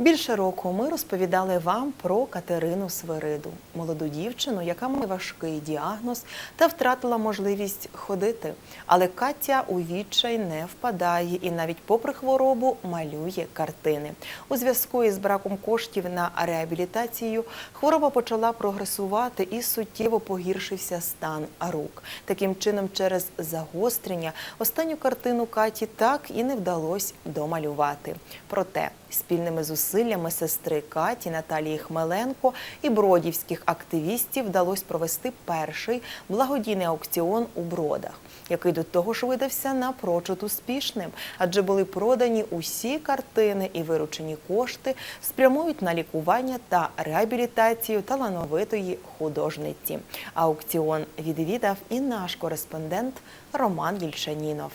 Більше року ми розповідали вам про Катерину Свириду, молоду дівчину, яка має важкий діагноз та втратила можливість ходити. Але Катя у відчай не впадає і навіть попри хворобу малює картини. У зв'язку із браком коштів на реабілітацію хвороба почала прогресувати і суттєво погіршився стан рук. Таким чином, через загострення останню картину Каті так і не вдалося домалювати. Проте спільними зусиллями сестри Каті Наталії Хмеленко і бродівських активістів вдалося провести перший благодійний аукціон у бродах, який до того ж видався напрочуд успішним, адже були продані усі картини і виручені кошти спрямують на лікування та реабілітацію талановитої художниці. Аукціон відвідав і наш кореспондент Роман Єльшанінов.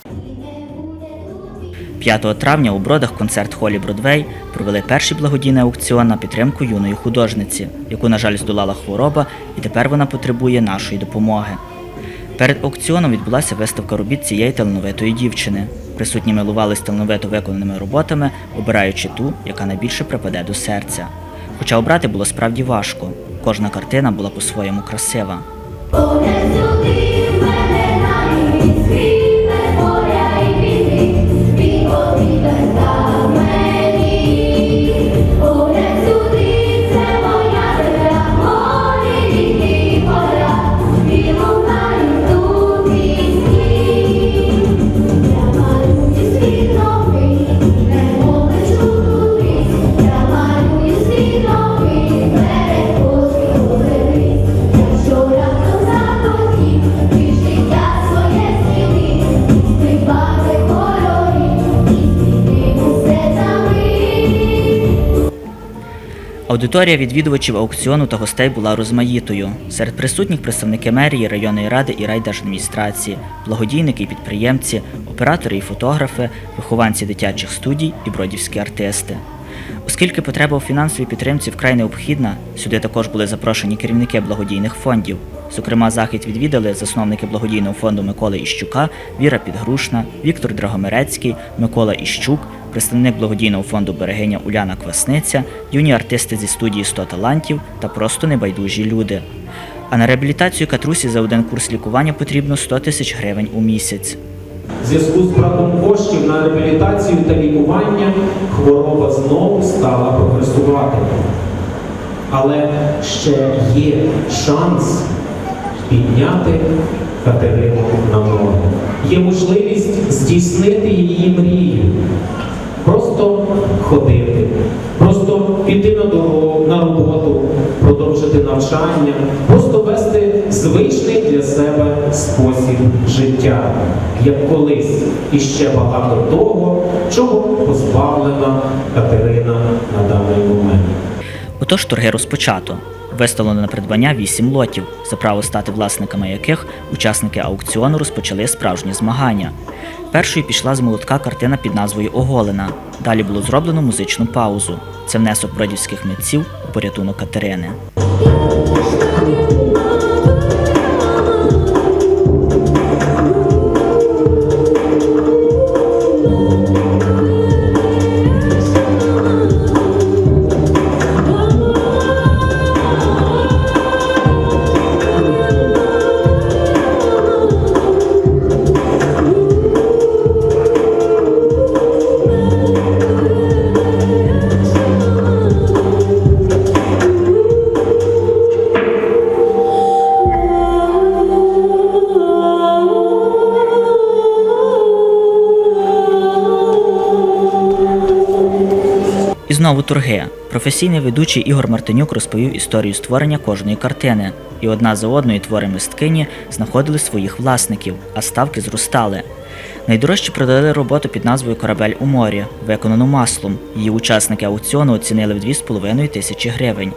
5 травня у Бродах концерт-холі Бродвей провели перший благодійний аукціон на підтримку юної художниці, яку, на жаль, здолала хвороба, і тепер вона потребує нашої допомоги. Перед аукціоном відбулася виставка робіт цієї талановитої дівчини. Присутні милувались талановито виконаними роботами, обираючи ту, яка найбільше припаде до серця. Хоча обрати було справді важко. Кожна картина була по-своєму красива. Аудиторія відвідувачів аукціону та гостей була розмаїтою. Серед присутніх представники мерії, районної ради і райдержадміністрації, благодійники і підприємці, оператори і фотографи, вихованці дитячих студій і бродівські артисти. Оскільки потреба у фінансовій підтримці вкрай необхідна, сюди також були запрошені керівники благодійних фондів. Зокрема, захід відвідали засновники благодійного фонду Миколи Іщука, Віра Підгрушна, Віктор Драгомерецький, Микола Іщук, представник благодійного фонду Берегиня Уляна Квасниця, юні артисти зі студії «100 талантів та просто небайдужі люди. А на реабілітацію Катрусі за один курс лікування потрібно 100 тисяч гривень у місяць. В зв'язку з браком коштів на реабілітацію та лікування хвороба знову стала прогресувати. Але ще є шанс підняти Катерину на ноги. Є можливість здійснити її мрію. Навчання, просто вести звичний для себе спосіб життя, як колись і ще багато того, чого позбавлена Катерина на даний момент. Отож торги розпочато. Виставлено на придбання 8 лотів, за право стати власниками яких учасники аукціону розпочали справжні змагання. Першою пішла з молотка картина під назвою Оголена. Далі було зроблено музичну паузу. Це внесок бродівських митців у порятунок Катерини. Thank you. І знову торги. Професійний ведучий Ігор Мартинюк розповів історію створення кожної картини. І одна за одною твори мисткині знаходили своїх власників, а ставки зростали. Найдорожче продали роботу під назвою Корабель у морі, виконану маслом. Її учасники аукціону оцінили в 2,5 тисячі гривень.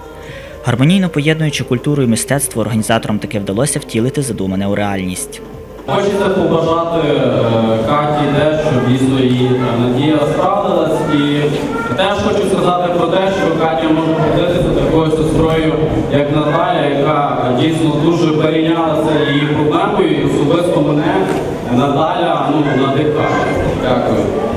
Гармонійно поєднуючи культуру і мистецтво, організаторам таки вдалося втілити задумане у реальність. Хочеться побажати е, Каті те, щоб дійсно її надія справдилась. Теж хочу сказати про те, що Катя може ходитися такою сестрою, як Наталя, яка дійсно дуже перейнялася її проблемою, і особисто мене Наталя ну, надихає. Дякую.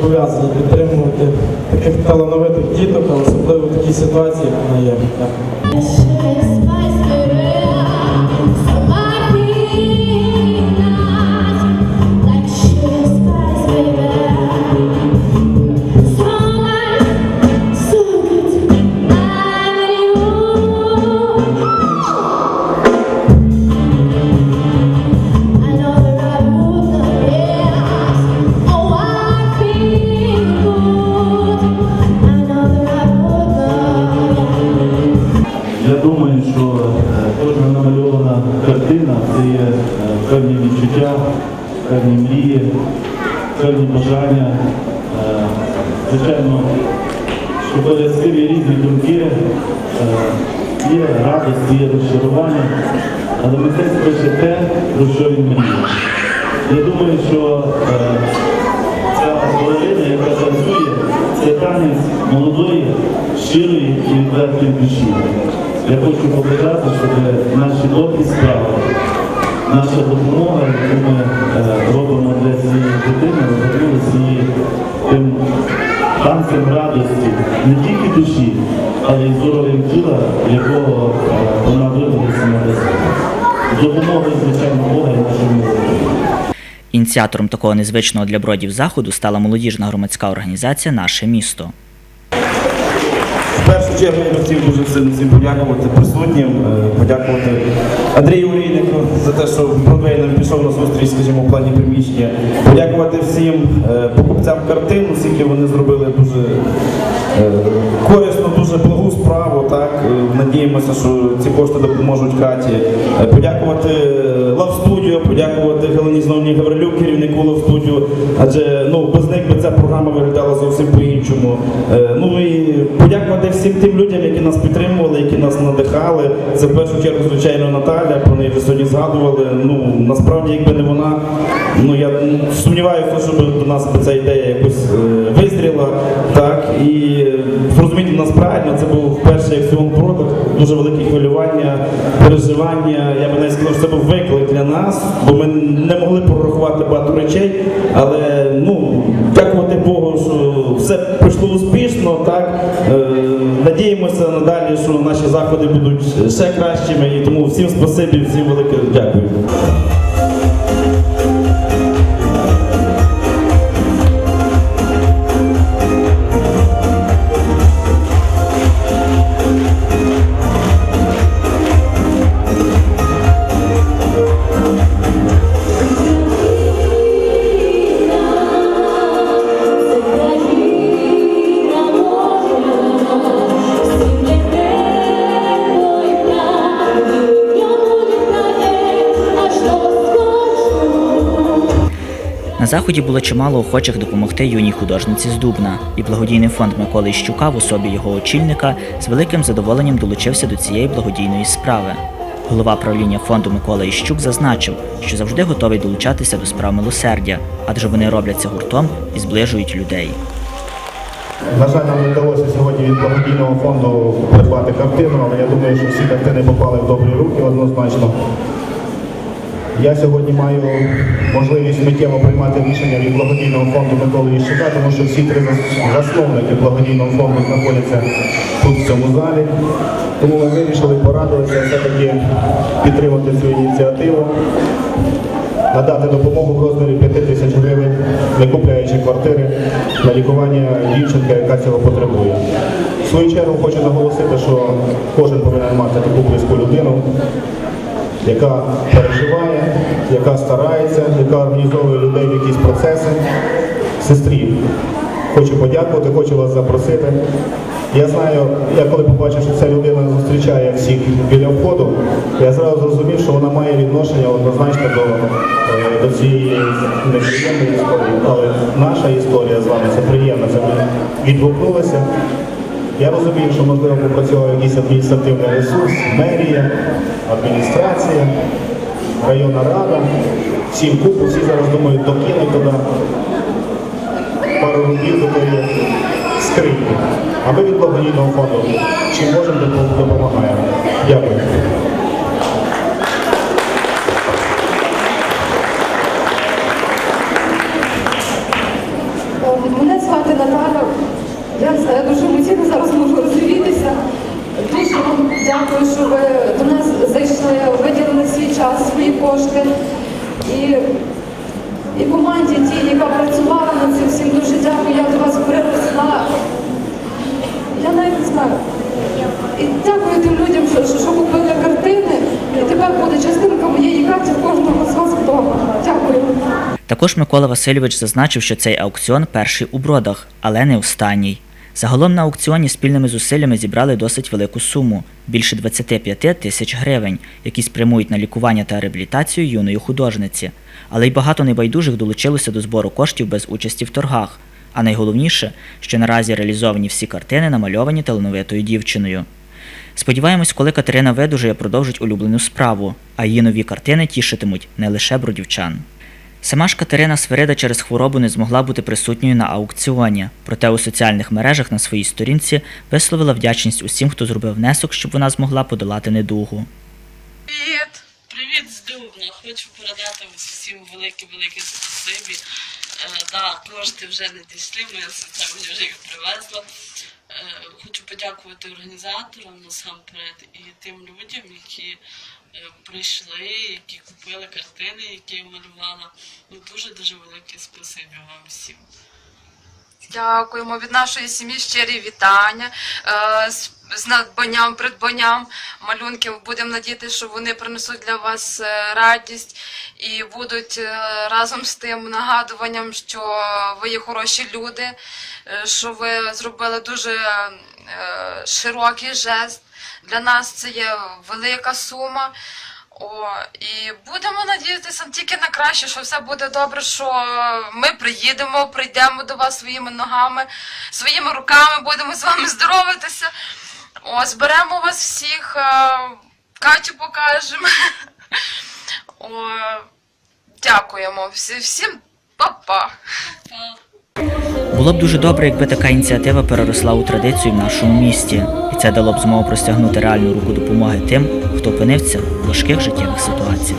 Зобов'язані підтримувати таких талановитих діток, особливо в такій ситуації, як вона є. Є радості, є розчарування, але митець пише те, про що він мріє. Я думаю, що е, ця половина, яка танцює, це танець молодої, щирої і відвертої душі. Я хочу побажати, щоб наші добрі справи, наша допомога, яку ми е, робимо для цієї дитини, розвернулися її тим танцем радості, не тільки душі, але й здоров'ям тіла, якого е, вона вивелася на весну. Допомогою, звичайно, Бога і молоді. Ініціатором такого незвичного для бродів заходу стала молодіжна громадська організація Наше місто. В першу чергу я хотів дуже сильно всім подякувати присутнім, е, подякувати Андрію Олійнику за те, що Бродвей нам пішов на зустріч, скажімо, в плані приміщення. Подякувати всім е, покупцям картин, оскільки вони зробили дуже е, корисну, дуже благу справу. Так Е, надіємося, що ці кошти допоможуть Каті. Е, Подякувати Лав Студіо, подякувати Галині Зновні Гаврилюк, керівнику Лав Студіо, адже ну без них би ця програма виглядала зовсім по-іншому. Е, Ну і подякувати всім тим людям, які нас підтримували, які нас надихали. Це в першу чергу, звичайно, Наталя, про неї вже сьогодні згадували. Ну насправді, якби не вона, ну я сумніваюся, щоб до нас ця ідея якось е, визріла. Так і е, зрозуміти нас правильно, це був перший акціон продаж, дуже велике хвилювання, переживання. Я би навіть сказав, що це був виклик для нас, бо ми не могли прорахувати багато речей, але ну дякувати Богу, що все пройшло успішно. Так Е, надіємося надалі, що наші заходи будуть ще кращими. І тому всім спасибі, всім велике дякую. Заході було чимало охочих допомогти юній художниці з Дубна, і благодійний фонд Миколи Іщука в особі його очільника з великим задоволенням долучився до цієї благодійної справи. Голова правління фонду Микола Іщук зазначив, що завжди готовий долучатися до справ милосердя, адже вони робляться гуртом і зближують людей. На жаль, нам не вдалося сьогодні від благодійного фонду придбати картину, але я думаю, що всі картини попали в добрі руки однозначно. Я сьогодні маю можливість миттєво приймати рішення від благодійного фонду Миколи Іщука, тому що всі три засновники благодійного фонду знаходяться тут в цьому залі. Тому ми вирішили порадилися все-таки підтримати цю ініціативу, надати допомогу в розмірі 5 тисяч гривень, не купляючи квартири на лікування дівчинки, яка цього потребує. В свою чергу хочу наголосити, що кожен повинен мати таку близьку людину, яка переживає, яка старається, яка організовує людей в якісь процеси. Сестрі, хочу подякувати, хочу вас запросити. Я знаю, я коли побачив, що ця людина зустрічає всіх біля входу, я зразу зрозумів, що вона має відношення однозначно до, е, до цієї неприємної історії. Але наша історія з вами це приємна, це ми відгукнулися. Я розумію, що можливо попрацював якийсь адміністративний ресурс, мерія, адміністрація, районна рада. Всім купу, всі зараз думають, докинуть туди пару рублів до тої скриньки. А ми від благодійного фонду чи можемо допом- допомагаємо. Дякую, що ви до нас зайшли, виділили свій час, свої кошти. І, і команді тій, яка працювала над цим всім, дуже дякую. Я до вас приросла. Я навіть не знаю. І дякую тим людям, що, що, що купили картини. І тепер буде частинка моєї карті в кожного з вас вдома. Дякую. Також Микола Васильович зазначив, що цей аукціон перший у бродах, але не останній. Загалом на аукціоні спільними зусиллями зібрали досить велику суму більше 25 тисяч гривень, які спрямують на лікування та реабілітацію юної художниці. Але й багато небайдужих долучилося до збору коштів без участі в торгах. А найголовніше, що наразі реалізовані всі картини намальовані талановитою дівчиною. Сподіваємось, коли Катерина видужає, продовжить улюблену справу, а її нові картини тішитимуть не лише бродівчан. Сама ж Катерина Сверида через хворобу не змогла бути присутньою на аукціоні, проте у соціальних мережах на своїй сторінці висловила вдячність усім, хто зробив внесок, щоб вона змогла подолати недугу. Привіт! Привіт з Дубна. Хочу передати всім велике-велике спасибі. Е, да, кошти вже не дійшли, моя мені вже їх привезла. Е, хочу подякувати організаторам насамперед і тим людям, які прийшли, які купили картини, які я малювала. Ну дуже-дуже велике спасибі вам всім. Дякуємо від нашої сім'ї щирі вітання е, з, надбанням, придбанням малюнків. Будемо надіятися, що вони принесуть для вас е, радість і будуть е, разом з тим нагадуванням, що ви є хороші люди, е, що ви зробили дуже е, широкий жест. Для нас це є велика сума. О, і будемо надіятися тільки на краще, що все буде добре, що ми приїдемо, прийдемо до вас своїми ногами, своїми руками, будемо з вами здоровитися. О, зберемо вас всіх, е, Катю покажемо. О, дякуємо всі- всім, па-па. Було б дуже добре, якби така ініціатива переросла у традицію в нашому місті, це дало б змогу простягнути реальну руку допомоги тим, хто опинився в важких життєвих ситуаціях.